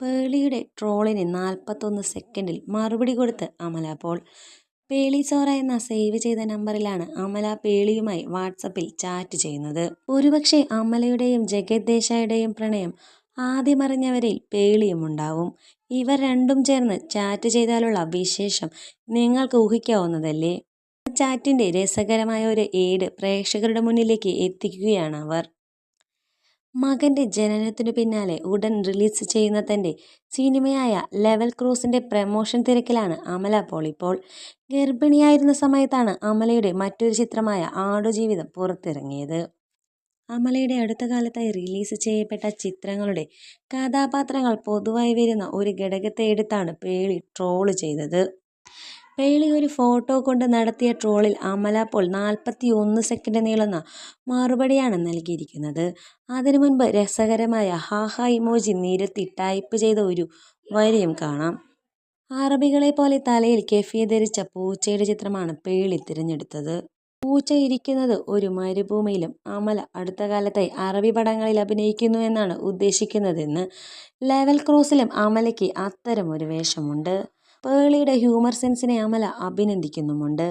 പേളിയുടെ ട്രോളിന് നാൽപ്പത്തൊന്ന് സെക്കൻഡിൽ മറുപടി കൊടുത്ത് അമല പോൾ. പേളി ചോറ എന്ന സേവ് ചെയ്ത നമ്പറിലാണ് അമല പേളിയുമായി വാട്സപ്പിൽ ചാറ്റ് ചെയ്യുന്നത്. ഒരുപക്ഷെ അമലയുടെയും ജഗത് ദേശായിയുടെയും പ്രണയം ആദ്യമറിഞ്ഞവരിൽ പേളിയും ഉണ്ടാവും ഇവർ രണ്ടും ചേർന്ന് ചാറ്റ് ചെയ്താലുള്ള വിശേഷം നിങ്ങൾക്ക് ഊഹിക്കാവുന്നതല്ലേ. ചാറ്റിന്റെ രസകരമായ ഒരു ഏഡ് പ്രേക്ഷകരുടെ മുന്നിലേക്ക് എത്തിക്കുകയാണവർ. മകന്റെ ജനനത്തിനു പിന്നാലെ ഉടൻ റിലീസ് ചെയ്യുന്ന തന്റെ സിനിമയായ ലെവൽ ക്രൂസിന്റെ പ്രമോഷൻ തിരക്കിലാണ് അമല പോൾ ഇപ്പോൾ. ഗർഭിണിയായിരുന്ന സമയത്താണ് അമലയുടെ മറ്റൊരു ചിത്രമായ ആടുജീവിതം പുറത്തിറങ്ങിയത്. അമലയുടെ അടുത്ത കാലത്തായി റിലീസ് ചെയ്യപ്പെട്ട ചിത്രങ്ങളുടെ കഥാപാത്രങ്ങൾ പൊതുവായി വരുന്ന ഒരു ഘടകത്തെ എടുത്താണ് പേളി ട്രോൾ ചെയ്തത്. പേളി ഒരു ഫോട്ടോ കൊണ്ട് നടത്തിയ ട്രോളിൽ അമല പോൾ നാൽപ്പത്തി ഒന്ന് സെക്കൻഡ് നീളുന്ന മറുപടിയാണ് നൽകിയിരിക്കുന്നത്. അതിനു മുൻപ് രസകരമായ ഹാഹാ ഇമോജി നിരത്തി ടൈപ്പ് ചെയ്ത ഒരു വരിയും കാണാം. അറബികളെ പോലെ തലയിൽ കെഫിയ ധരിച്ച പൂച്ചയുടെ ചിത്രമാണ് പേളി തിരഞ്ഞെടുത്തത്. പൂച്ച ഇരിക്കുന്നത് ഒരു മരുഭൂമിയിലും. അമല അടുത്ത കാലത്തായി അറബി പടങ്ങളിൽ അഭിനയിക്കുന്നു എന്നാണ് ഉദ്ദേശിക്കുന്നതെന്ന്. ലെവൽ ക്രോസിലും അമലയ്ക്ക് അത്തരമൊരു വേഷമുണ്ട്. പേളിയുടെ ഹ്യൂമർ സെൻസിനെ അമല അഭിനന്ദിക്കുന്നുമുണ്ട്.